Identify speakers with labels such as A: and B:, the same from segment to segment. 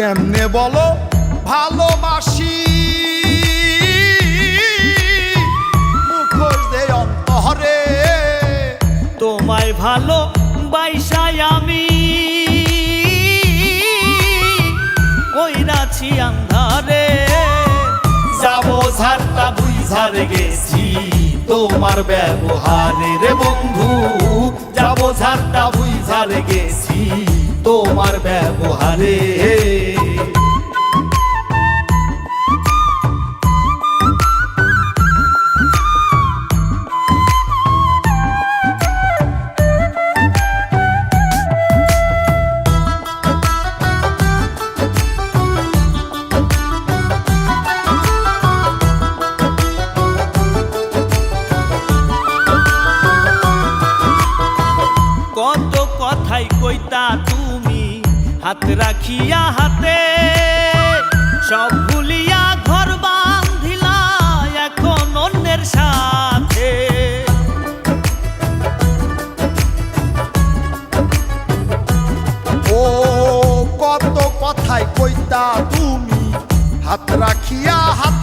A: কেমনে বলো ভালোবাসি? মুখোশ দে
B: তোমায় ভালো বাইসাই আমি। কইরাছি আন্ধারে
C: যাব ঝাড়টা বুই ঝাড়ে গেছি তোমার ব্যবহারে রে বন্ধু। যাব ঝাড়টা বুই ঝাড়ে গেছি তোমার ব্যবহারে।
B: কত কথাই কইতা তুমি হাত রাখিয়া হাতে, সব ভুলিয়া ঘর বান্ধিলা এখন অন্যের সাথে।
A: ও কত কথায় কইতা তুমি, হাত রাখিয়া হাতে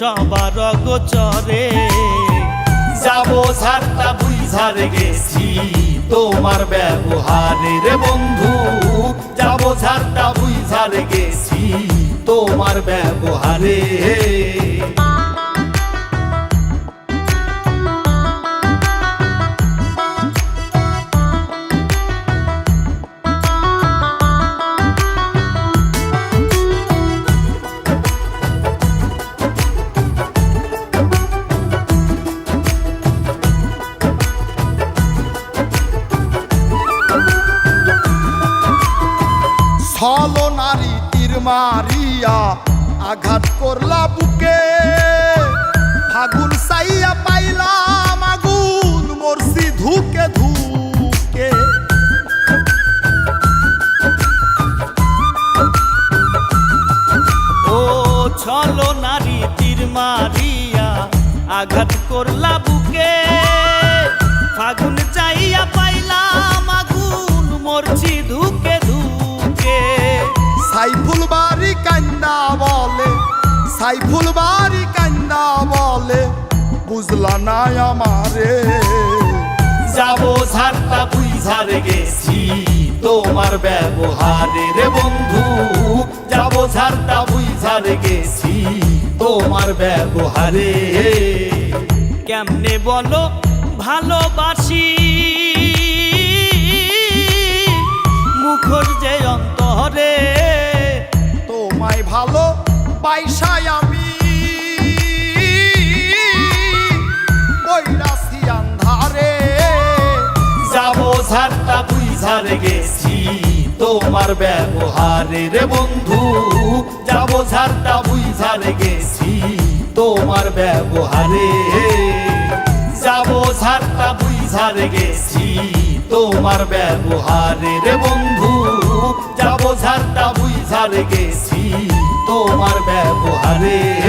B: সবার গোচরে।
C: যাব ঝাড়টা বুই গেছি, তোমার ব্যবহারে রে বন্ধু। যাব ঝাড়টা বুই গেছি, তোমার ব্যবহারে।
A: মারিয়া আঘাত করলা বুকে। ফাগুন সাইয়া পাইলাম আগুন, মরছি ধুকে ধুকে।
B: ও ছলো নারী তীর মারিয়া আঘাত করলা বুকে। ফাগুন চাইয়া
A: সাইফুল বাড়ি কান্দা বলে, বুঝলা না আমারে।
C: যাব ঝাড়টা বুই ঝাড়ে গেছি তোমার ব্যবহারে রে বন্ধু। যাব ঝাড়টা বুই ঝাড়ে গেছি তোমার ব্যবহারে।
B: কেমনে বলো, ভালোবাসি।
A: পাইসাই আমি। বৈরাসি আন্ধারে।
C: যাব ঝাড়টা বুই ঝাড়ে গেছি, তোমার ব্যবহারে রে বন্ধু। যাব ঝাড়টা বুই ঝাড়ে গেছি, তোমার ব্যবহারে। যাব ঝাড়টা বুই ঝাড়ে গেছি, তোমার ব্যবহারে রে বন্ধু। যাব ঝাড়টা বুই ঝাড়ে গেছি তোমার ব্যবহারে।